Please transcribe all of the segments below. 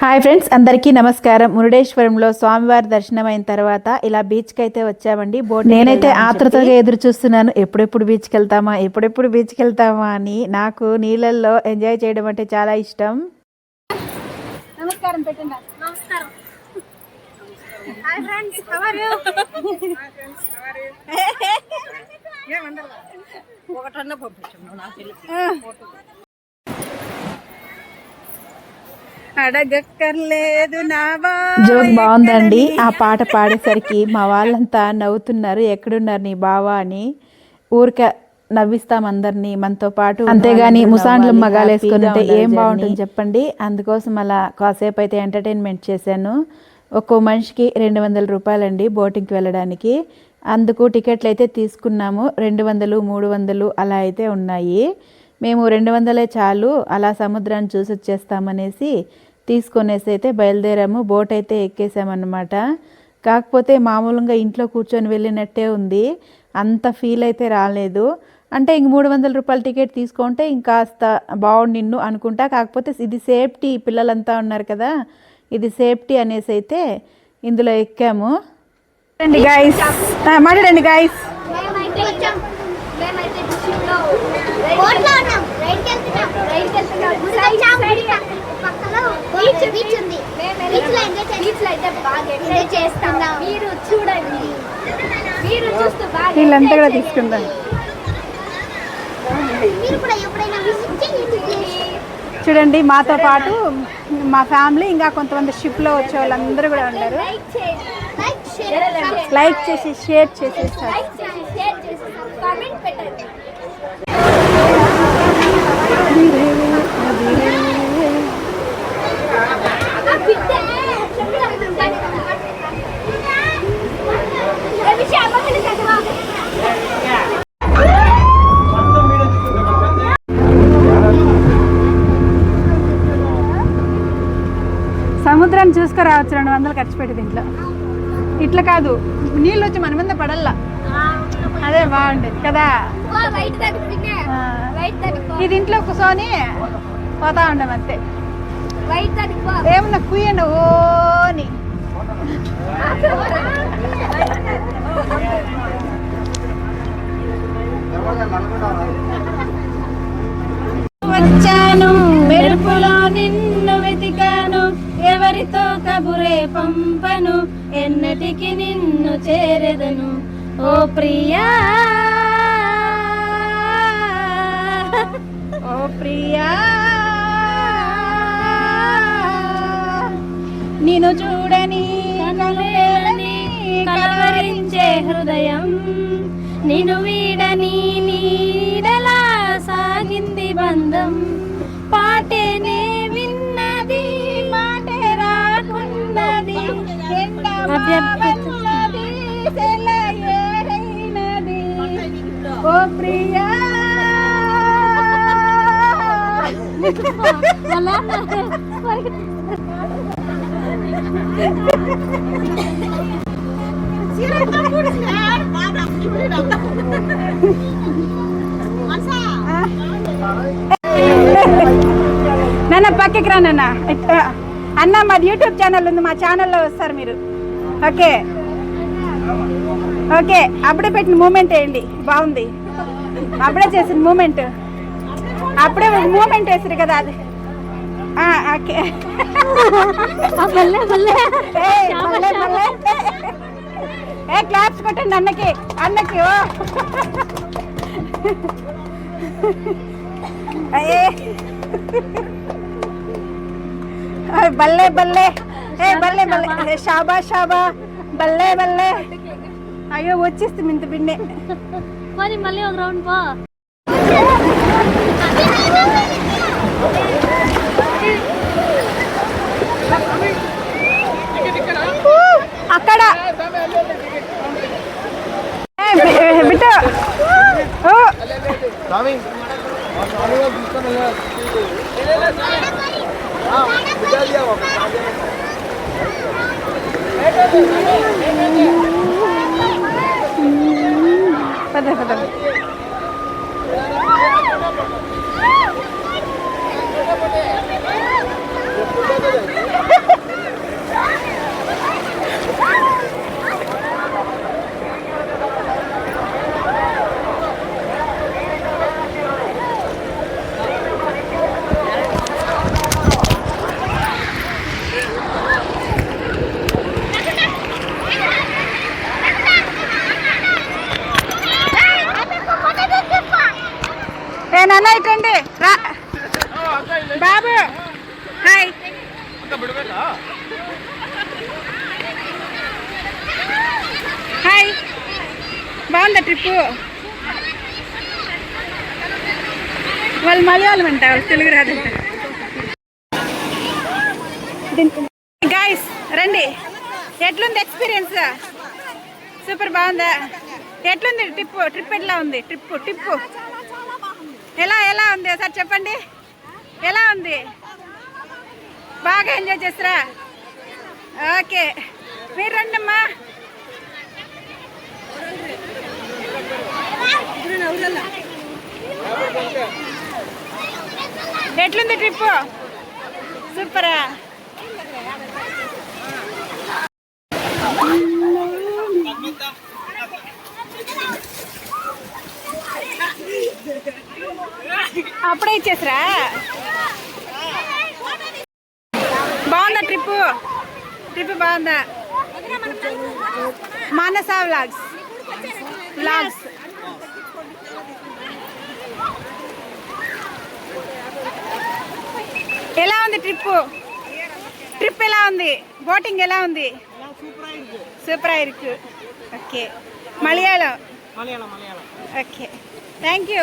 Hi friends అందరికీ నమస్కారం. మురుడేశ్వరంలో స్వామివారి దర్శనం అయిన తర్వాత ఇలా బీచ్కి అయితే వచ్చామండి. బోట్ నేనైతే ఆతృతగా ఎదురు చూస్తున్నాను ఎప్పుడెప్పుడు బీచ్కి వెళ్తామా ఎప్పుడెప్పుడు బీచ్కి వెళ్తామా అని నాకు నీళ్ళల్లో ఎంజాయ్ చేయడం అంటే చాలా ఇష్టం. నమస్కారం పెట్టండి. నమస్కారం. Hi friends how are you ఒకటన్నా పంపించు నా అడగక్కర్లేదు జోక్ బాగుందండి. ఆ పాట పాడేసరికి మా వాళ్ళంతా నవ్వుతున్నారు. ఎక్కడున్నారు నీ బావా అని. ఊరిక నవ్విస్తాం అందరినీ. మనతో పాటు అంతేగాని ముసాండ్లు మగాలు వేసుకుంటే ఏం బాగుంటుంది చెప్పండి? అందుకోసం అలా కాసేపు అయితే ఎంటర్టైన్మెంట్ చేశాను. ఒక్కో మనిషికి రెండు వందల రూపాయలండి బోటింగ్కి వెళ్ళడానికి. అందుకు టికెట్లు అయితే తీసుకున్నాము. రెండు వందలు మూడు వందలు అలా అయితే ఉన్నాయి. మేము రెండు వందలే చాలు. అలా సముద్రాన్ని చూసి వచ్చేస్తామనేసి తీసుకొనేసి అయితే బయలుదేరాము. బోట్ అయితే ఎక్కేసామన్నమాట. కాకపోతే మామూలుగా ఇంట్లో కూర్చొని వెళ్ళినట్టే ఉంది. అంత ఫీల్ అయితే రాలేదు. అంటే ఇంక మూడు వందల రూపాయల టికెట్ తీసుకుంటే ఇంకాస్త బాగుండిన్ను అనుకుంటా. కాకపోతే ఇది సేఫ్టీ పిల్లలంతా ఉన్నారు కదా. ఇది సేఫ్టీ అనేసి అయితే ఇందులో ఎక్కాము. మాట్లాడండి గాయస్ మాట్లాడండి గాయస్ మేమైతే బీచ్ ఉంది బీచ్లో ఎంజాయ్ బీచ్లో అయితే బాగా ఎంజాయ్ చేస్తాం. మీరు చూడండి. మీరు చూస్తూ బాగా వీళ్ళంతా కూడా తీసుకుందాం. మీరు కూడా ఎప్పుడైనా విజిట్ చేయండి చూడండి మాతో పాటు మా ఫ్యామిలీ ఇంకా కొంతమంది షిప్లో వచ్చే వాళ్ళందరూ కూడా ఉన్నారు. లైక్ చేయండి. లైక్ షేర్ లైక్ చేసి షేర్ చేసి కామెంట్ పెట్టండి ఆ బిడ్డ రవి శ్యామని చదవా కావచ్చు రెండు వందలు ఖర్చు పెట్టి దీంట్లో. ఇట్లా కాదు నీళ్ళు వచ్చి మన మీద పడల్లా. అదే బాగుండేది కదా. ఇది ఇంట్లో కూర్చొని పోతా ఉండం అంతే. ఏమన్నా కుయ్యండి ఓని ప్రభురే పంపను ఎన్నటికి నిన్ను చేరెదను. ఓ ప్రియా. ఓ ప్రియా. నిన్ను చూడని కలవరించే హృదయం. నిన్ను వీడని ఓ ప్రియా నాన్న పక్కకి రా నాన్న ఇట్లా. అన్న మాది యూట్యూబ్ ఛానల్ ఉంది మా ఛానల్లో వస్తారు మీరు. ఓకే. ఓకే అప్పుడే పెట్టిన మూమెంట్ వేయండి బాగుంది. అప్పుడే చేసిన మూమెంట్. అప్పుడే మూమెంట్ వేసారు కదా అది. ఓకే. ఏ క్లాప్స్ కొట్టండి అన్నకి అన్నకి ఓ. అయ్యే బల్లే బల్లే. ఏ బల్లే బల్లే. షాబా షాబా బల్లే బల్లే. అయ్యో వచ్చేస్తుంది ఇంత పిండే. మరి మళ్ళీ ఒక రౌండ్ పో. 快点，快点。నాన్న ఇటండి. రా. బాబు. హాయ్. హాయ్. బాగుందా ట్రిప్పు? వాళ్ళు మలయాళం అంట వాళ్ళు తెలుగు రాదంట గాయస్ రండి. ఎట్లుంది ఎక్స్పీరియన్స్ సూపర్ బాగుందా? ఎట్లుంది ట్రిప్ ట్రిప్ ఎట్లా ఉంది? ట్రిప్ ట్రిప్ ఎలా ఎలా ఉంది? సార్ చెప్పండి. ఎలా ఉంది? బాగా ఎంజాయ్ చేస్తారా? ఓకే. మీరు రండి అమ్మా ఎట్లుంది ట్రిప్పు? సూపరా. అప్పుడే ఇచ్చేసరా? బాగుందా ట్రిప్ ట్రిప్ బాగుందా? మానస వ్లాగ్స్. వ్లాగ్స్. ఎలా ఉంది ట్రిప్ ట్రిప్ ఎలా ఉంది? బోటింగ్ ఎలా ఉంది? Super ఆయిருக்கு okay. Malayalam. Okay. Thank you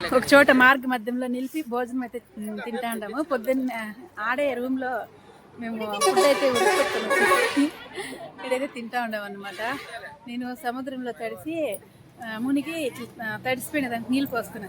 ఒక చోట మార్గ మధ్యంలో నిలిపి భోజనం అయితే తింటా ఉంటాము. పొద్దున్న ఆడే రూమ్లో మేము ఫుడ్ అయితే ఇక్కడైతే తింటా ఉండము అనమాట నేను సముద్రంలో తడిసి మునిగి తడిసిపోయిన దానికి నీళ్ళు పోసుకొని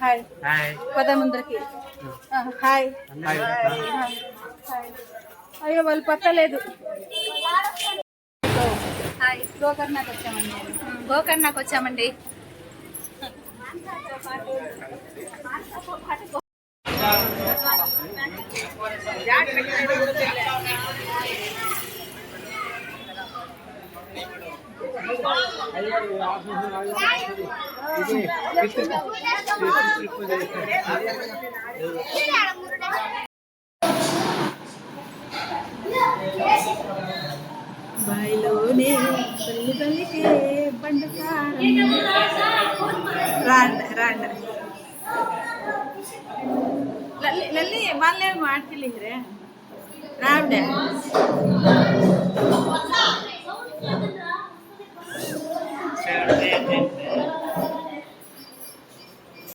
హాయ్. పద ముందరికి. హాయ్. హాయ్. అయ్యో వాళ్ళు పక్కలేదు హాయ్. గోకర్ణకు వచ్చామండి. గోకర్ణకు వచ్చామండి. బాయిలోనే తల్లి తల్లికే బండకారం రాండ రాండ లల్లి లల్లి వాళ్ళే మాట్లాడలేరే రావిడ Amen.